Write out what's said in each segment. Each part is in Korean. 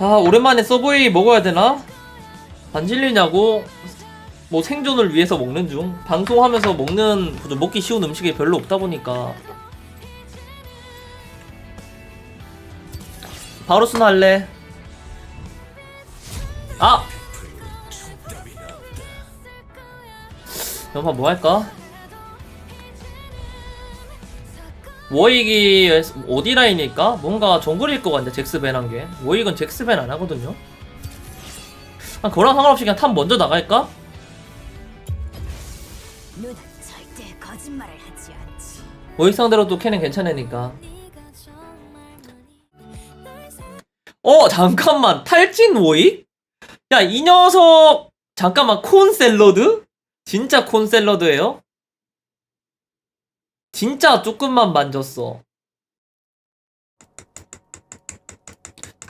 아 오랜만에 서브웨이 먹어야 되나? 안 질리냐고? 뭐 생존을 위해서 먹는 중 방송하면서 먹는 좀 먹기 쉬운 음식이 별로 없다 보니까 바로스나 할래? 아! 연파 뭐 할까? 워익이 어디 라인일까? 뭔가 정글일 것 같은데 잭스벤 한 게. 워익은 잭스벤 안 하거든요. 아, 그거랑 상관없이 그냥 탑 먼저 나갈까? 누나 절대 거짓말을 하지 않지. 워익 상대로도 캐는 괜찮으니까. 어 잠깐만 탈진 워익? 야 이 녀석 잠깐만 콘 샐러드? 진짜 콘 샐러드예요? 진짜 조금만 만졌어.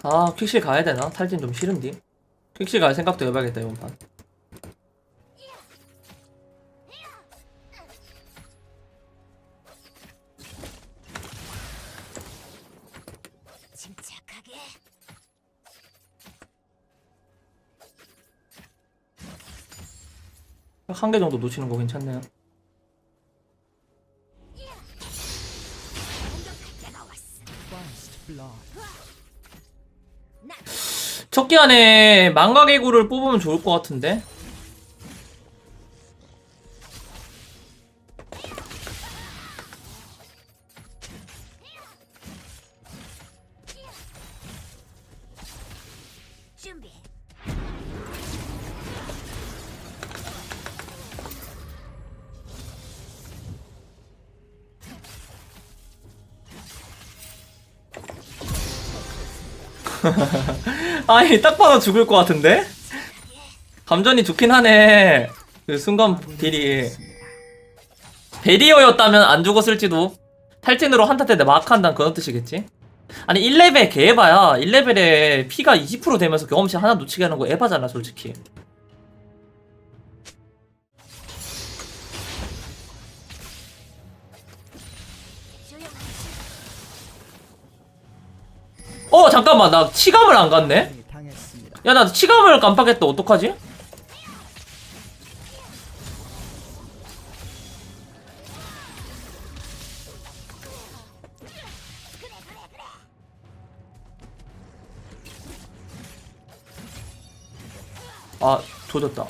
아 퀵실 가야 되나? 탈진 좀 싫은디. 퀵실 갈 생각도 해봐야겠다 이번 판. 침착하게. 한개 정도 놓치는 거 괜찮네요. 첫 기한에 망가개구를 뽑으면 좋을 것 같은데. 아니 딱 봐도 죽을 것 같은데? 감전이 좋긴 하네 그 순간 딜이 베리어였다면 안 죽었을지도 탈진으로 한타 때 마크한다는 그런 뜻이겠지? 아니 1레벨 개에바야 1레벨에 피가 20% 되면서 경험치 하나 놓치게 하는 거 에바잖아 솔직히 어 잠깐만 나 치감을 안 갔네? 야 나 치감을 깜빡했다 어떡하지? 아 조졌다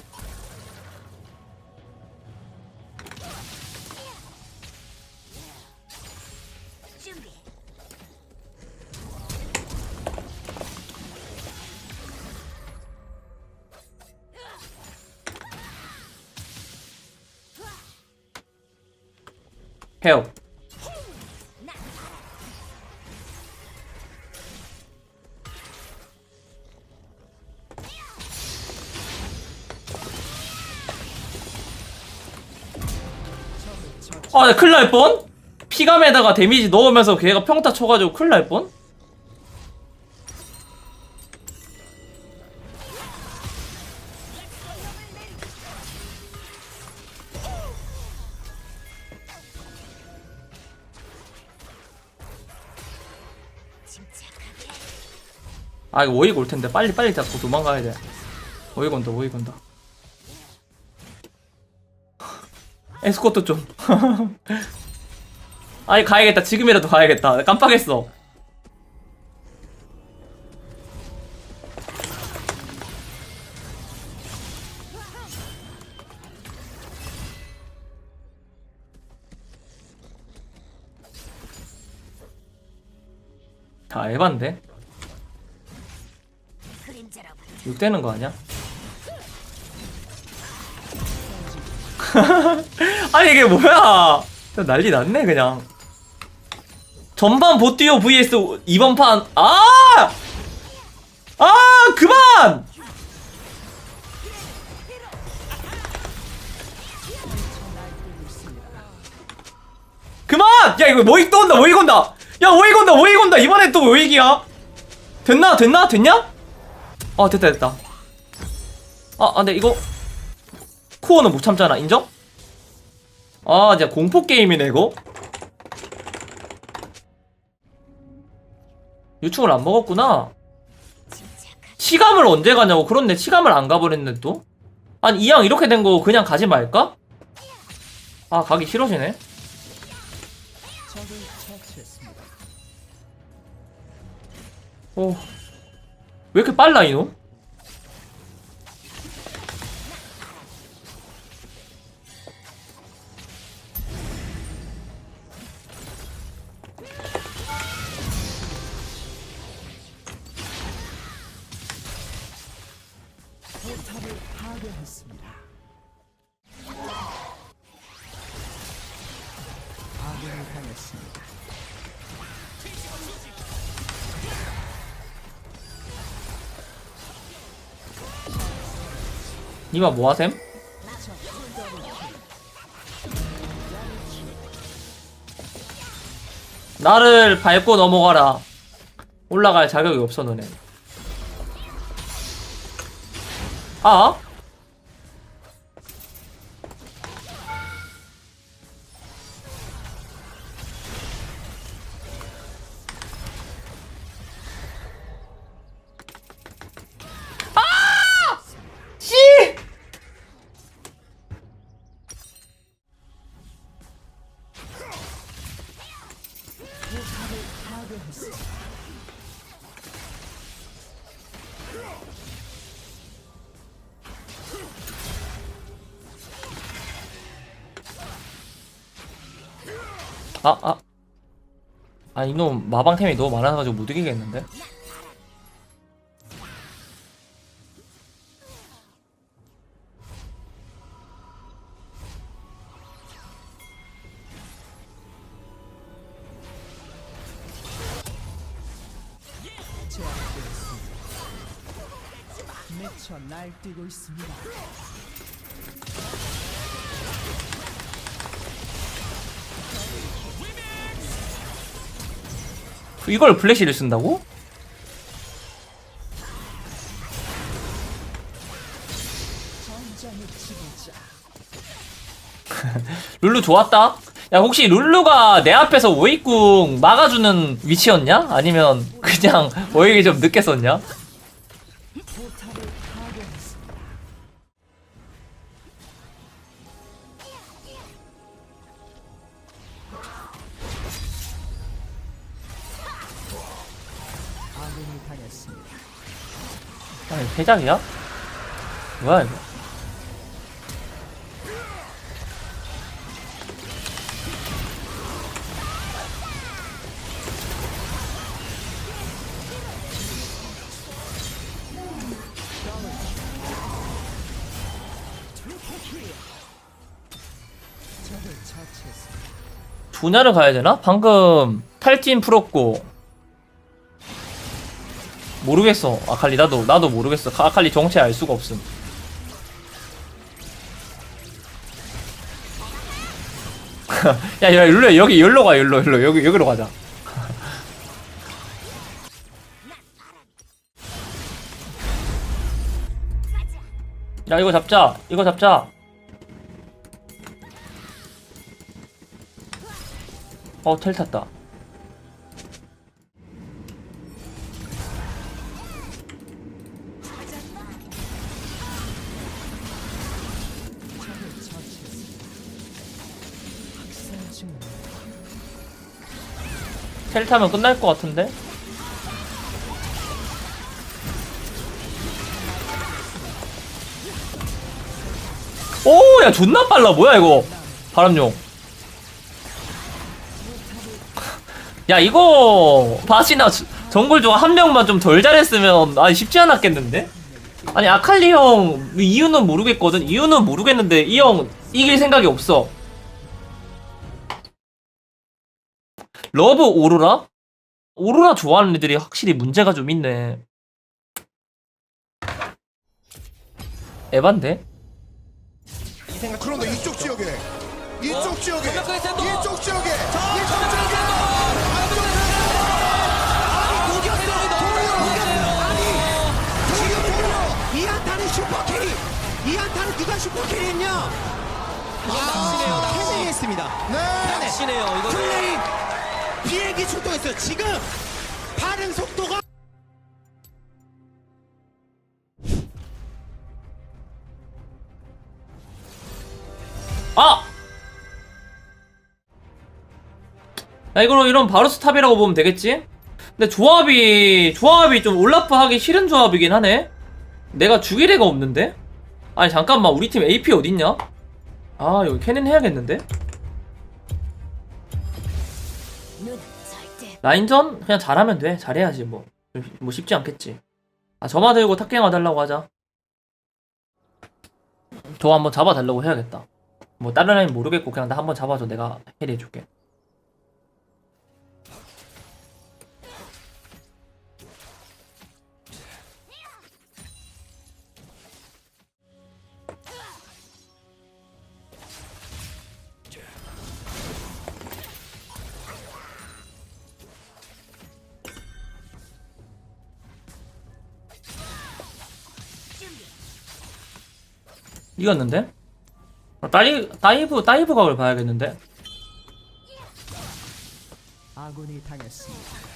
아, 나 큰일 날 뻔? 피감에다가 데미지 넣으면서 걔가 평타 쳐가지고 큰일 날 뻔? 아, 이거 오이고 올 텐데. 빨리, 빨리 잡고 도망가야 돼. 오이고 온다, 오이고 온다. 에스코트 좀. 아니, 가야겠다. 지금이라도 가야겠다. 깜빡했어. 다 에반데? 그림자로부터 6 되는 거 아니야? 아니 이게 뭐야? 난리 났네 그냥. 전반 보띠오 vs 이번 판. 아! 아 그만! 그만! 야 이거 모익 또 온다 모익 온다. 야 모익 온다 모익 온다 이번에 또 모익이야. 됐나 됐나 됐냐? 아 됐다 됐다 아 아, 근데 이거 코어는 못 참잖아 인정? 아 진짜 공포게임이네 이거 유충을 안 먹었구나. 치감을 언제 가냐고 그렇네 치감을 안 가버렸네 또 아니 이왕 이렇게 된 거 그냥 가지 말까? 아 가기 싫어지네 오. 왜 이렇게 빨라 이놈? 니마 뭐하셈? 나를 밟고 넘어가라 올라갈 자격이 없어 너네 아? 아, 아. 아, 이놈 마방템이 너무 많아가지고 못 이기겠는데? 날뛰고 있습니다. 이걸 플래시를 쓴다고? 룰루 좋았다. 야 혹시 룰루가 내 앞에서 오이궁 막아주는 위치였냐? 아니면 그냥 오이기 좀 늦게 썼냐? 아니 패작이야? 뭐야 이거? 분야를 가야 되나? 방금 탈진 풀었고 모르겠어 아칼리 나도 나도 모르겠어 아칼리 정체 알 수가 없음 야, 야, 일로 여기 여기로 가, 여기로, 여기로, 여기 여기로 가자. 야, 이거 잡자. 이거 잡자. 어, 텔 탔다. 텔 타면 끝날 것 같은데? 오, 야, 존나 빨라. 뭐야, 이거. 바람용. 야, 이거, 바시나 저- 정글 중 한 명만 좀 덜 잘했으면, 아니, 쉽지 않았겠는데? 아니, 아칼리 형, 이유는 모르겠거든? 이유는 모르겠는데, 이 형, 이길 생각이 없어. 러브 오로라? 오로라 좋아하는 애들이 확실히 문제가 좀 있네. 에반데? 그런데 이쪽 지역에 이쪽 지역에 전략가의 샌더! 이쪽 지역에 이쪽 지역에 이한타는 슈퍼캐리! 이한타는 누가 슈퍼캐리했냐? 낚시네요, 낚시. 해냈습니다. 네 낚시네요, 이거는. 플레이 비행기 출동했어요. 지금 반응 속도가 아! 야 이거는 이런 바로스탑이라고 보면 되겠지? 근데 조합이 조합이 좀 올라프 하기 싫은 조합이긴 하네 내가 죽일 애가 없는데? 아니 잠깐만 우리 팀 AP 어딨냐? 아 여기 캐넨 해야겠는데? 라인전 그냥 잘하면 돼. 잘해야지 뭐. 뭐 쉽지 않겠지. 아 점화 들고 탑갱 와달라고 하자. 저 한번 잡아달라고 해야겠다. 뭐 다른 라인 모르겠고 그냥 나 한번 잡아줘. 내가 해리해줄게 이겼는데? 어, 다이, 다이브 다이브 각을 봐야겠는데 아군이 당했습니다.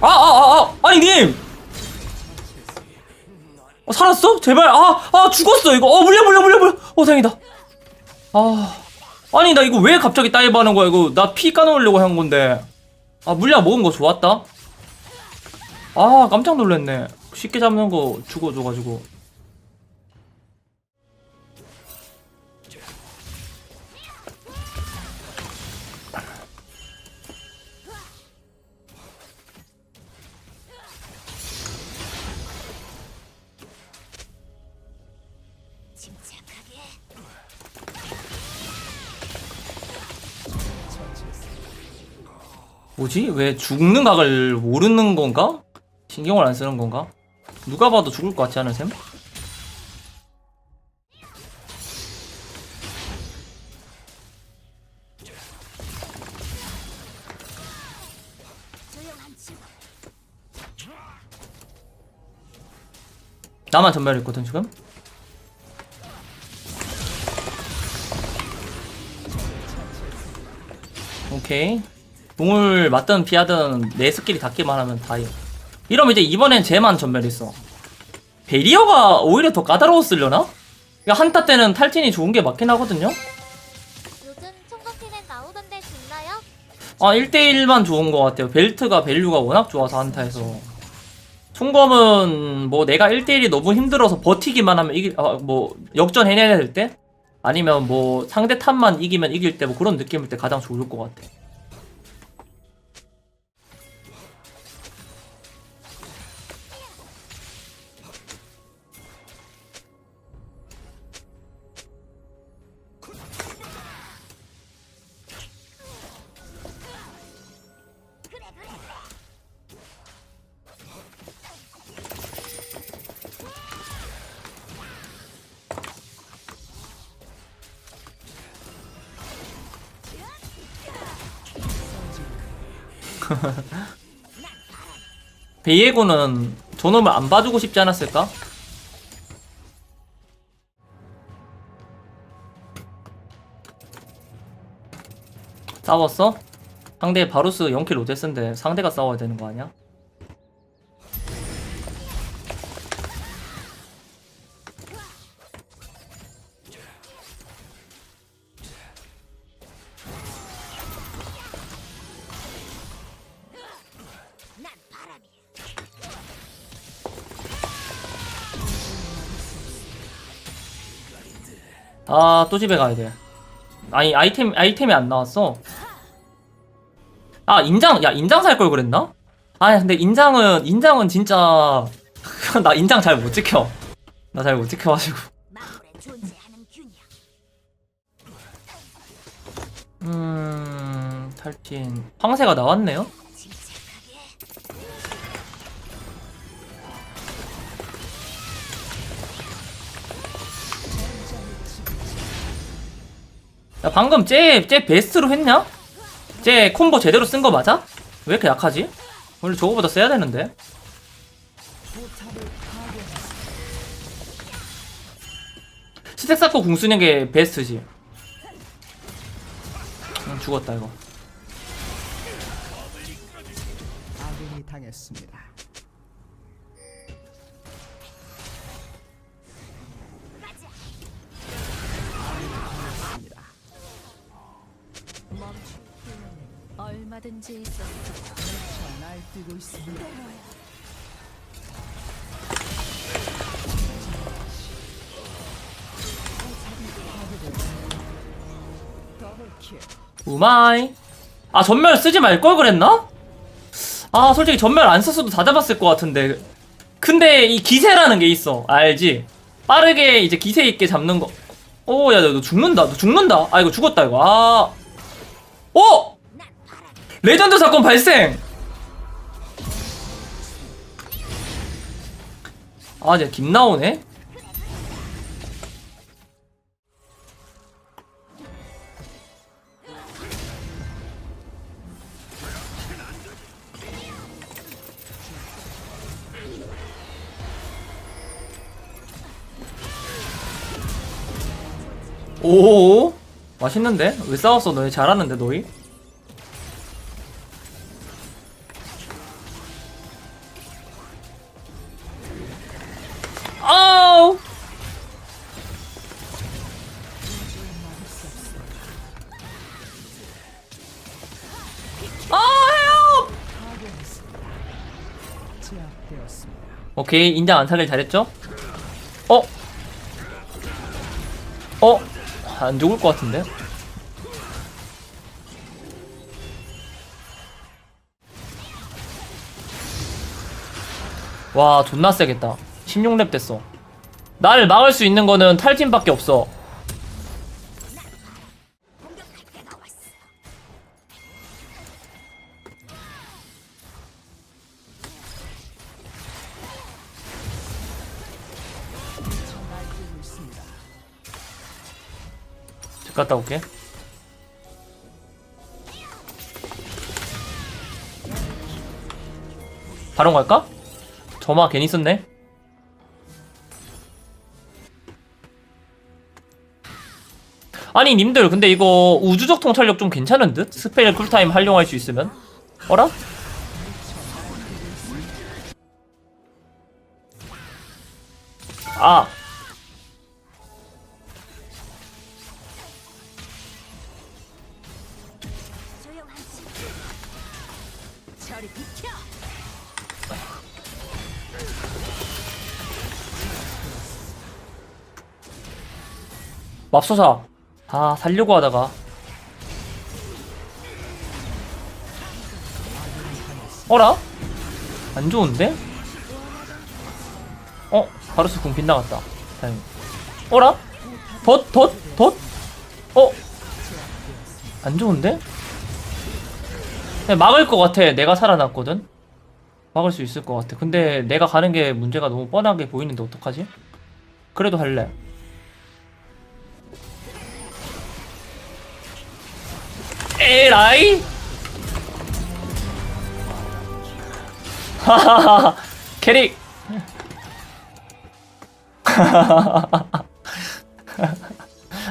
아, 아, 아, 아, 아니, 님! 어, 살았어? 제발, 아, 아, 죽었어, 이거. 어, 물려, 물려, 물려, 물려. 어, 다행이다. 아, 아니, 나 이거 왜 갑자기 다이브 하는 거야, 이거. 나 피 까놓으려고 한 건데. 아, 물량 먹은 거 좋았다. 아, 깜짝 놀랐네. 쉽게 잡는 거 죽어줘가지고. 뭐지? 왜 죽는 각을 모르는 건가? 신경을 안 쓰는 건가? 누가 봐도 죽을 것 같지 않은 셈? 나만 전멸했거든 지금 오케이 공을 맞든 피하든 내 스킬이 닿기만 하면 다이 이러면 이제 이번엔 쟤만 전멸했어 베리어가 오히려 더 까다로웠으려나? 그러니까 한타 때는 탈진이 좋은 게 맞긴 하거든요 요즘 총각기는 나오던데 좋나요? 아 1대1만 좋은 것 같아요 벨트가 밸류가 워낙 좋아서 한타에서 총검은 뭐 내가 1대1이 너무 힘들어서 버티기만 하면 이기 아, 뭐 역전 해내야 될 때? 아니면 뭐 상대 탑만 이기면 이길 때 뭐 그런 느낌일 때 가장 좋을 것 같아 베이에고는 저놈을 안 봐주고 싶지 않았을까? 싸웠어? 상대 바루스 0킬 로데스인데 상대가 싸워야 되는 거 아니야? 아, 또 집에 가야 돼. 아니, 아이템, 아이템이 안 나왔어. 아, 인장, 야, 인장 살 걸 그랬나? 아, 근데 인장은, 인장은 진짜, 나 인장 잘 못 지켜. 나 잘 못 지켜가지고. 음, 탈진. 황새가 나왔네요? 야 방금 쟤, 쟤 베스트로 했냐? 쟤 콤보 제대로 쓴 거 맞아? 왜 이렇게 약하지? 원래 저거보다 써야 되는데 스택 쌓고 궁 쓰는 게 베스트지 음, 죽었다 이거 아군이 당했습니다. 얼마든지. 날뛰고 있습니다. 우마이. 아 전멸 쓰지 말 걸 그랬나? 아 솔직히 전멸 안 썼어도 다 잡았을 것 같은데. 근데 이 기세라는 게 있어. 알지? 빠르게 이제 기세 있게 잡는 거. 오, 야, 너 죽는다. 너 죽는다. 아, 이거 죽었다, 이거. 아. 오! 레전드 사건 발생! 아, 이제 김 나오네? 오 맛있는데? 왜 싸웠어 너희 잘하는데 너희? 오케이 인장 안 살릴 잘했죠? 어? 어? 안 죽을 것 같은데? 와 존나 세겠다 16렙 됐어 나를 막을 수 있는 거는 탈진밖에 없어 갔다 올게 바로 갈까? 점화 괜히 썼네 아니 님들 근데 이거 우주적 통찰력 좀 괜찮은 듯? 스페일 쿨타임 활용할 수 있으면 어라? 아 맙소사 아 살려고 하다가 어라? 안 좋은데? 어? 바루스 궁 빗나갔다 다행히 어라? 덧? 덧? 덧? 어? 안 좋은데? 그냥 막을 것 같아 내가 살아났거든 막을 수 있을 것 같아 근데 내가 가는 게 문제가 너무 뻔하게 보이는데 어떡하지? 그래도 할래 에라이? 하하하 캐릭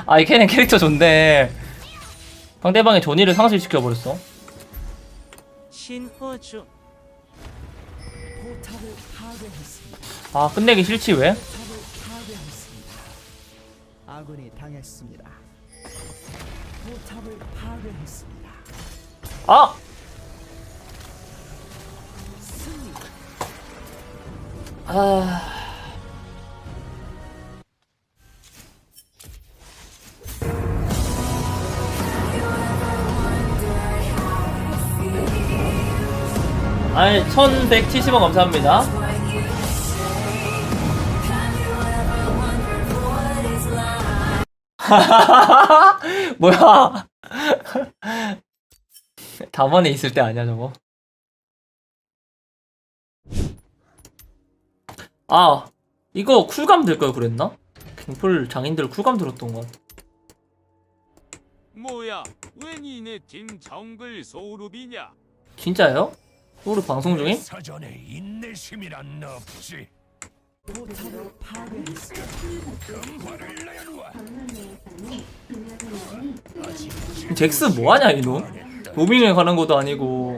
아이 캐릭 캐릭터 좋네 상대방의 존이를 상실시켜버렸어. 아 끝내기 싫지 왜? 아군이 당했습니다. 포탑을 파괴했습니다. 아! 아... 아이 1170원 감사합니다 뭐야 담원에 있을 때 아니야 저거 아 이거 쿨감 들 걸 그랬나? 갱플 장인들 쿨감 들었던 것 같아 뭐야? 왜 니네 팀 정글 소룹이냐? 진짜요? 우리 방송 중에? 사전에 인내심이란 없지. 잭스 뭐하냐 이놈? 로밍에 가는 것도 아니고.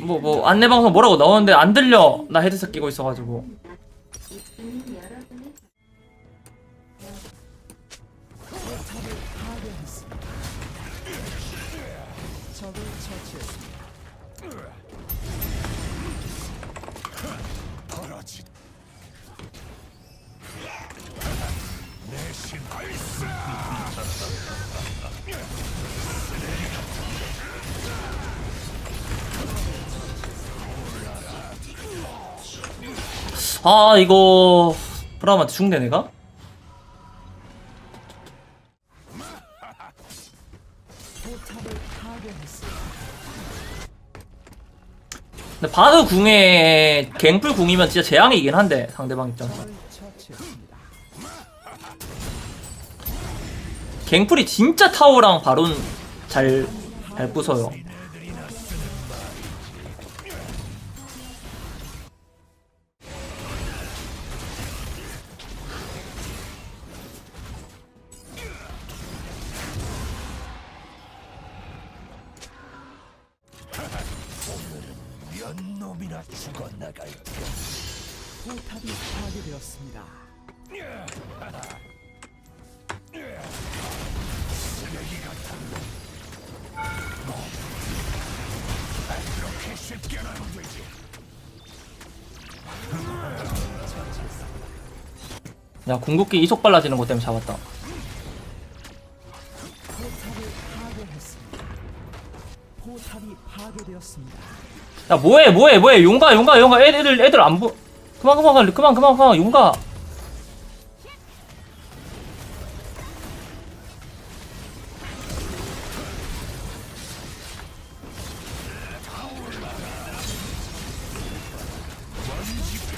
뭐뭐 뭐, 뭐 안내방송 뭐라고 나오는데 안 들려. 나 헤드셋 끼고 있어가지고. 아 이거 브라움한테 죽네 내가? 근데 바드 궁에 갱풀 궁이면 진짜 재앙이긴 한데 상대방 입장에서. 갱풀이 진짜 타워랑 바론 잘, 잘 부숴요 야 궁극기 이속 빨라지는 것 때문에 잡았다. 야 뭐해 뭐해 뭐해. 용가 용가 용가. 애들 애들 안 보... 그만 그만 그만 그만 그만 그만. 용가.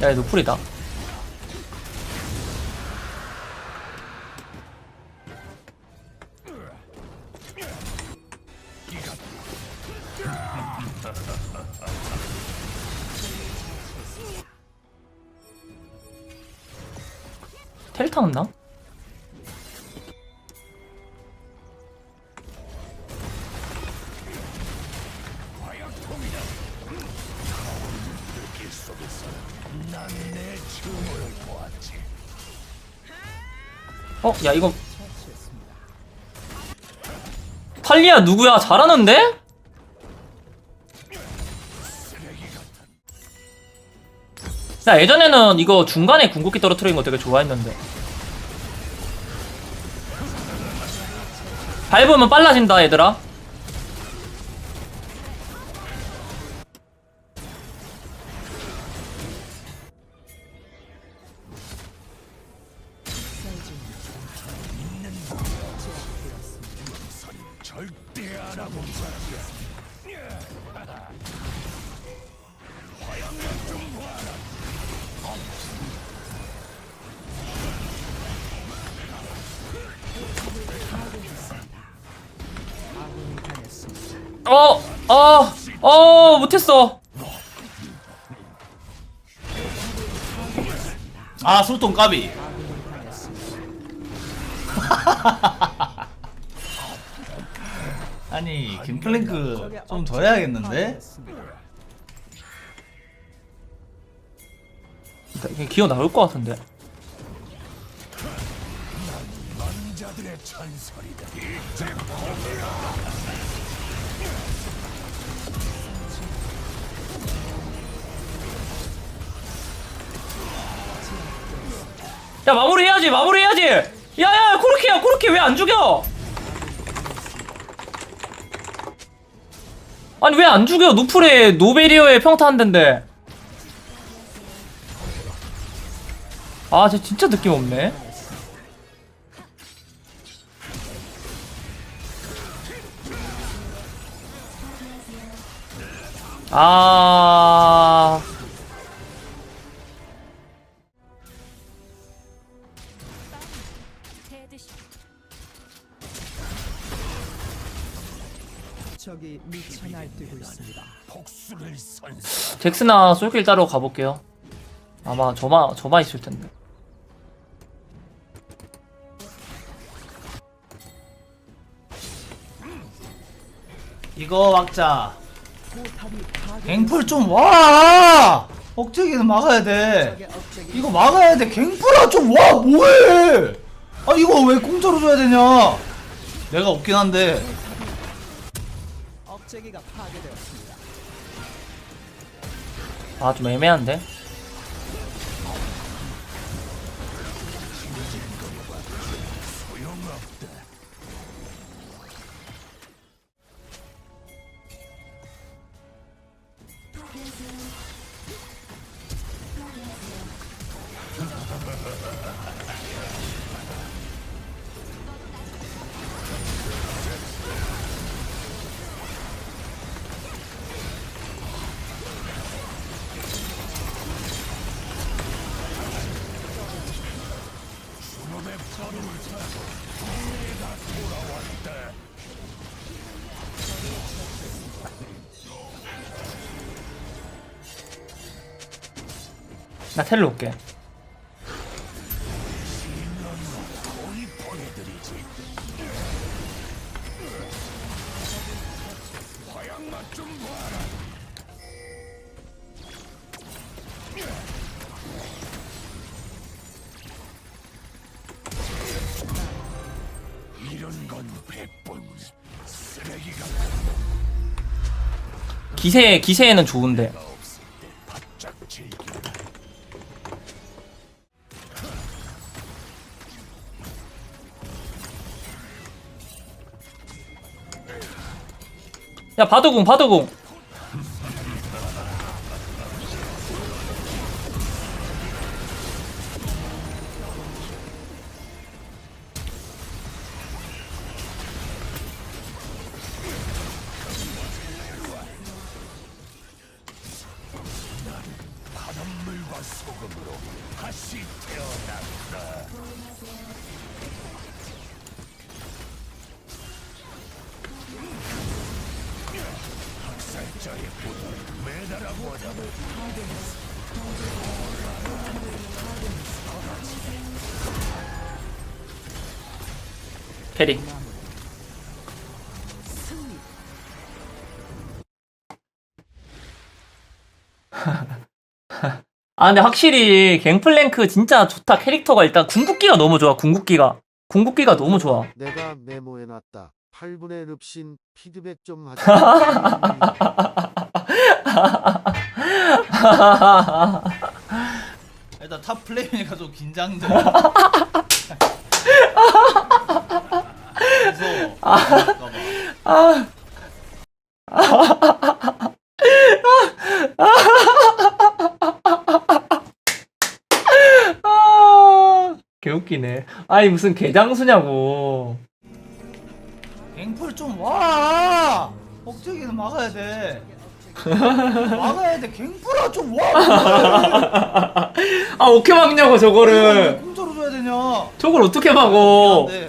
야얘 노플이다 춤을 보았지 어? 야 이거. 탈리아 누구야? 잘하는데? 야 예전에는 이거 중간에 궁극기 떨어뜨리는 거 되게 좋아했는데. 밟으면 빨라진다 얘들아 어! 어! 어! 못했어 아 술통 까비 아니 김플랭크 좀 더 해야겠는데? 기어 나올 것 같은데. 야 마무리 해야지 마무리 해야지! 야야 코르키야 코르키 왜 안 죽여? 아니 왜 안 죽여? 노플에 노베리어의 평타 한 대인데 아 쟤 진짜 느낌 없네. 아. 적이 미쳐 날뛰고 있습니다. 복수를 선사. 잭스나 솔길 따러 가볼게요. 아마 저만 저만 있을 텐데 이거 막자. 갱플 좀 와. 억제기는 막아야 돼. 이거 막아야 돼. 갱플아 좀 와. 뭐해? 아 이거 왜 공짜로 줘야 되냐? 내가 없긴 한데. 아 좀 애매한데 나 텔로 올게. 기세 기세에는 좋은데 바도궁 바도궁 캐리 아 근데 확실히 갱플랭크 진짜 좋다 캐릭터가 일단 궁극기가 너무 좋아 궁극기가 궁극기가 너무 좋아 내가 메모해놨다. 8분의 릅신 피드백 좀 하자. 일단 탑 플레이니까 좀 긴장돼. 무서워. 아. 아 개웃기네 아니 무슨 개장수냐고 갱플 좀 와. 억제기는 막아야 돼. 막아야 돼. 갱플아 좀 와. 아 어떻게 막냐고 왜 저거를 공짜로 줘야 되냐? 저걸 어떻게 막어 네.